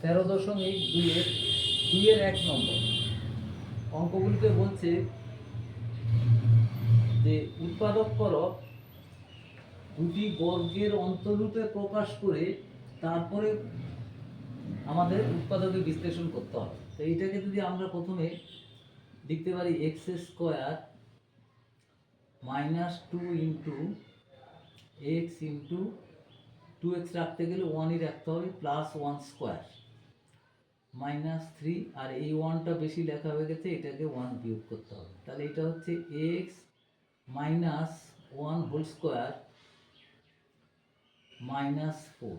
তেরো দশমিক দুইয়ের দুইয়ের এক নম্বর। অঙ্কগুলিতে বলছে যে উৎপাদক করক দুটি বর্গের অন্তরূপে প্রকাশ করে তারপরে আমাদের উৎপাদকে বিশ্লেষণ করতে হবে। তো এইটাকে যদি আমরা প্রথমে লিখতে পারি x square minus two into x into two x রাখতে গেলে ওয়ানই রাখতে হবে, plus one square. Minus three আর এই ওয়ানটা বেশি লেখা হয়ে গেছে, এটাকে ওয়ান বিয়োগ করতে হবে। তাহলে এটা হচ্ছে x minus one whole square minus four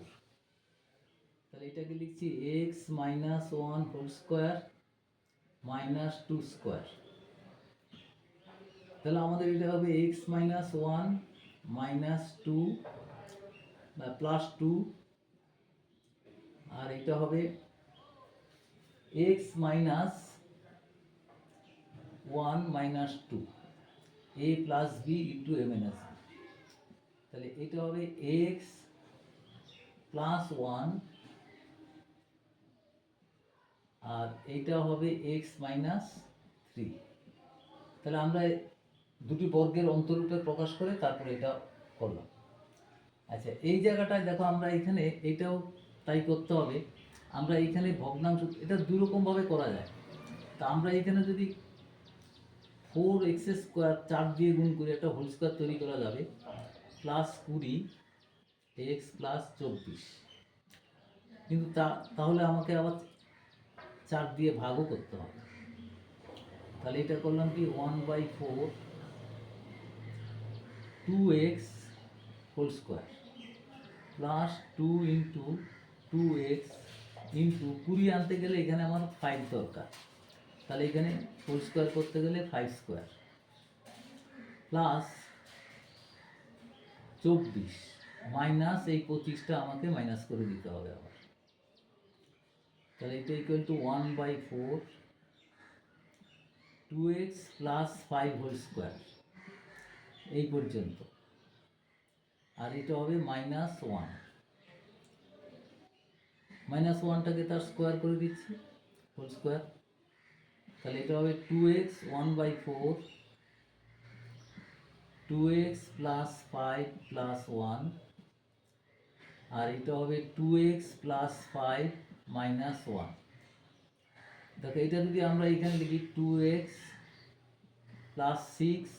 তাহলে এটাকে লিখছি x minus one whole square minus two square তাহলে আমাদের এটা হবে x minus one minus two plus two আর এটা হবে x minus one minus two, a plus b into a minus তাহলে এটা হবে এক্স প্লাস ওয়ান, আর এইটা হবে এক্স মাইনাস থ্রি। তাহলে আমরা দুটি বর্গের অন্তরূপে প্রকাশ করে তারপরে এটা করলাম। আচ্ছা এই জায়গাটায় দেখো আমরা এখানে এইটাও তাই করতে হবে। আমরা এইখানে ভগ্নাংশ, এটা দুই রকমভাবে করা যায়। তা আমরা এখানে যদি ফোর এক্স স্কোয়ার চার দিয়ে গুণ করে, একটা হোল স্কোয়ার তৈরি করা যাবে প্লাস কুড়ি এক্স প্লাস চব্বিশ। কিন্তু তা, তাহলে আমাকে আবার চার দিয়ে ভাগও করতে হবে। তাহলে এটা করলাম কি one by four two x whole square plus two into two x into কুড়ি আনতে গেলে এখানে আমার ফাইভ দরকার। তাহলে এখানে হোল স্কোয়ার করতে গেলে ফাইভ স্কোয়ার প্লাস চব্বিশ। মাইনাস এই পঁচিশটা আমাকে মাইনাস করে দিতে হবে আবার। তাহলে এটা equal to one by four two x plus five whole square এই পর্যন্ত। আর এটা হবে মাইনাস ওয়ান মাইনাস ওয়ানটাকে তার স্কোয়ার করে দিচ্ছি হোল স্কোয়ার তাহলে এটা হবে two x one by four two x plus five plus one আর এটা হবে two x plus five minus one দেখো, এটা যদি আমরা এখানে লিখি টু এক্স প্লাস সিক্স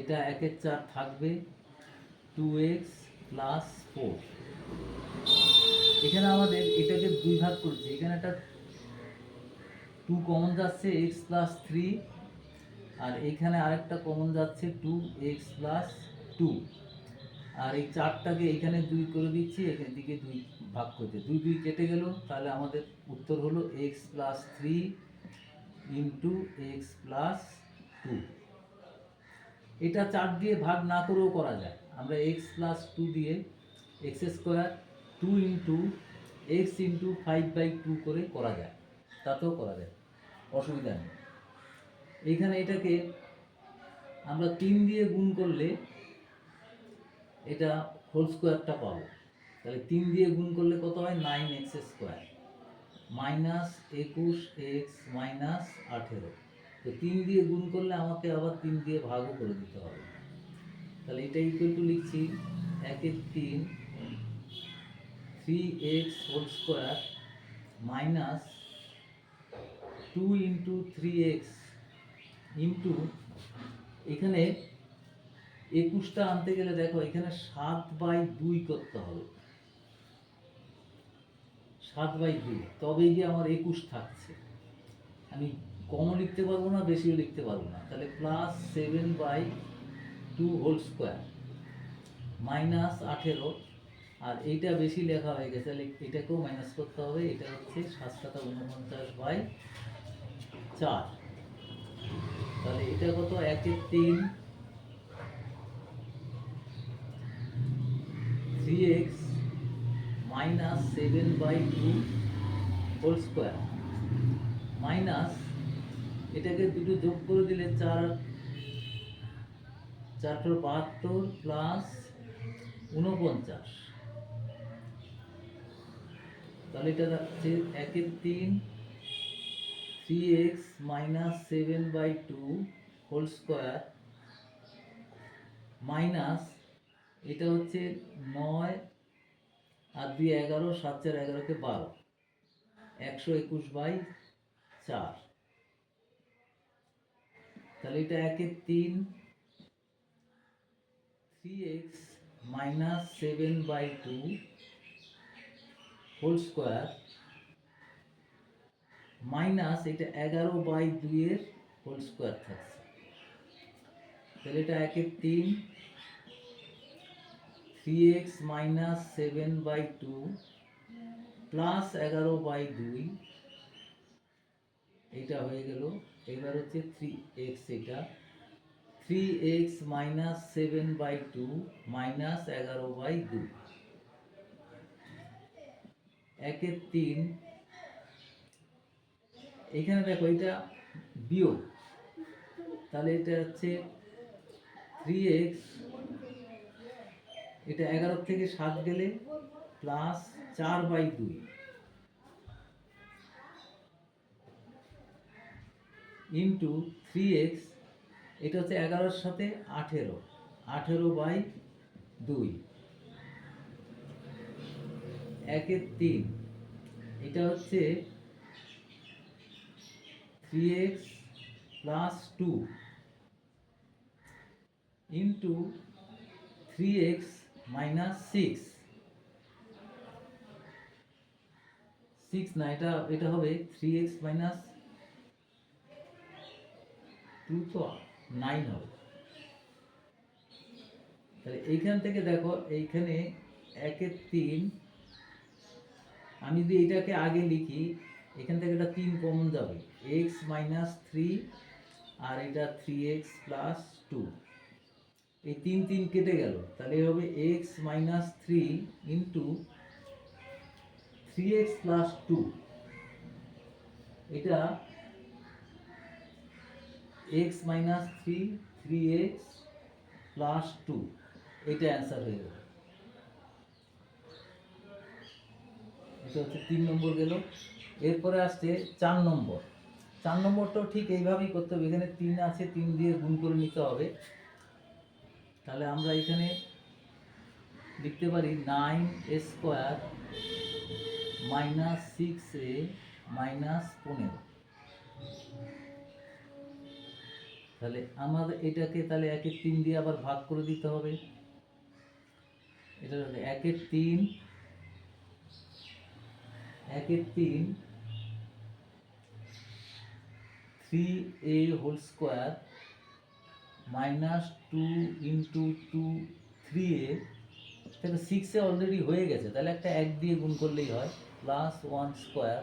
এটা একের চার থাকবে টু এক্স প্লাস ফোর এখানে আমাদের এটাকে দুই ভাগ করছি, এখানে একটা টু কমন যাচ্ছে এক্স প্লাস থ্রি আর এখানে আরেকটা কমন যাচ্ছে টু এক্স প্লাস টু আর এই চারটাকে এখানে দুই করে দিচ্ছি, এখান দিকে দুই ভাগ করছে দুই দুই কেটে গেল, তাহলে আমাদের উত্তর হলো x plus three into x plus two এটা চার দিয়ে ভাগ না করেও করা যায়। আমরা এক্স প্লাস টু দিয়ে x square two into x into five by two করে করা যায়। তাতেও করা যায়। অসুবিধা নেই। এইখানে এটাকে আমরা তিন দিয়ে গুণ করলে এটা হোল স্কোয়ারটা পাবো। তাহলে তিন দিয়ে গুণ করলে কত হয়? নাইন এক্স স্কোয়ার মাইনাস একুশ এক্স মাইনাস আঠেরো। তো তিন দিয়ে গুণ করলে আমাকে আবার তিন দিয়ে ভাগও করে দিতে হবে। তাহলে এটা ইকুয়াল টু লিখছি একের তিন three x whole square minus two into three x into এখানে একুশটা আনতে গেলে দেখো এখানে সাত বাই দুই করতে হবে। সাত বাই দুই, তবেই গিয়ে আমার একুশ থাকছে। আমি কমও লিখতে পারব না, বেশিও লিখতে পারব না। তাহলে plus seven by two whole square minus আঠেরো আর এইটা বেশি লেখা হয়ে গেছে, তাহলে এটাকেও মাইনাস করতে হবে, এটা হচ্ছে সাত সাতা উনপঞ্চাশ বাই চার। তাহলে এটা কত? একের তিন। Three x minus seven by two whole square minus এটাকে দুটো যোগ করে দিলে চার চারশো বাহাত্তর প্লাস উনপঞ্চাশ। তাহলে এটা যাচ্ছে একের তিন three x minus seven by two whole square minus এটা হচ্ছে নয় আর দুই এগারো, সাত চার এগারোকে বারো। একশো একুশ বাই চার। তাহলে এটা একের তিন three x minus seven by two whole square minus এটা এগারো বাই দুইয়ের হোল স্কোয়ার থাকছে। তাহলে এটা একের তিন three x minus seven by two plus এগারো বাই দুই, এটা হয়ে গেল। এবার হচ্ছে থ্রি এক্স এটা। Three x minus seven by two minus এগারো বাই দুই। একের তিন। এখানে দেখো এটা বিয়োগ। তাহলে এটা হচ্ছে থ্রি এক্স এটা এগারো থেকে সাত গেলে প্লাস চার বাই দুই। ইন্টু থ্রি এক্স এটা হচ্ছে এগারোর সাথে আঠেরো। আঠেরো বাই দুই। একের তিন। এটা হচ্ছে three x plus two into three x minus six six না, এটা এটা হবে থ্রি এক্স মাইনাস টু তো নাইন হবে। তাহলে এইখান থেকে দেখো, এইখানে একের তিন আমি যদি এটাকে আগে লিখি, এখান থেকে এটা তিন কমন যাবে। এক্স মাইনাস থ্রি আর এটা থ্রি এক্স প্লাস টু এই তিন তিন কেটে গেল। তাহলে হবে x minus three into three x plus two এটা x minus three three x plus two এটা অ্যান্সার হয়ে গেল। এটা হচ্ছে তিন নম্বর গেল। এরপরে আসছে চার নম্বর। চার নম্বরটাও ঠিক এইভাবেই করতে হবে। এখানে তিন আছে, তিন দিয়ে গুণ করে নিতে হবে। তাহলে আমরা এখানে লিখতে পারি nine square minus six a minus পনেরো। তাহলে আমাদের এটাকে তাহলে একের তিন দিয়ে আবার ভাগ করে দিতে হবে। এটা একের তিন একের তিন three a whole square minus two into two three a তাহলে সিক্সে অলরেডি হয়ে গেছে, তাহলে একটা এক দিয়ে গুণ করলেই হয় প্লাস ওয়ান স্কোয়ার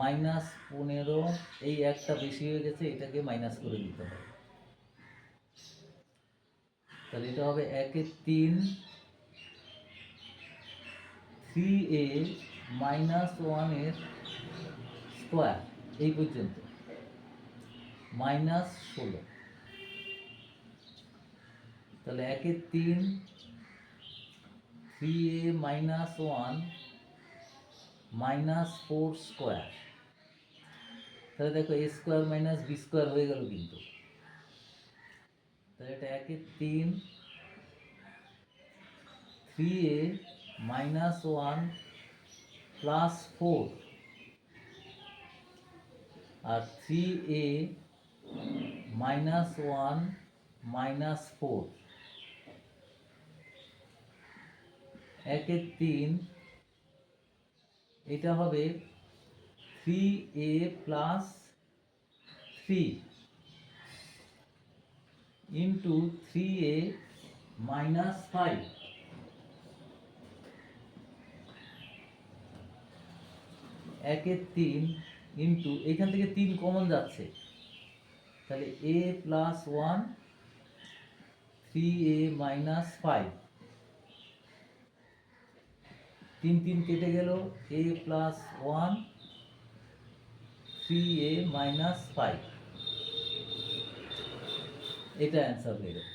মাইনাস পনেরো, এই একটা বেশি হয়ে গেছে, এটাকে মাইনাস করে দিতে হবে। তাহলে এটা হবে একের তিন থ্রি এ মাইনাস ওয়ানের স্কোয়ার, এই পর্যন্ত। মাইনাস ষোলো। তাহলে একের তিন, three a minus one, minus four square. তাহলে দেখো a square minus b square হয়ে গেল কিন্তু। তাহলে এটা একের তিন, three a minus one plus four R three a minus one minus four একের তিন, এটা হবে three a plus three into three a minus five একের তিন ইন্টু এখান থেকে তিন কমন যাচ্ছে। তাহলে a plus one three a minus five তিন তিন কেটে গেল a plus one three a minus five এটা অ্যান্সার হয়ে গেল।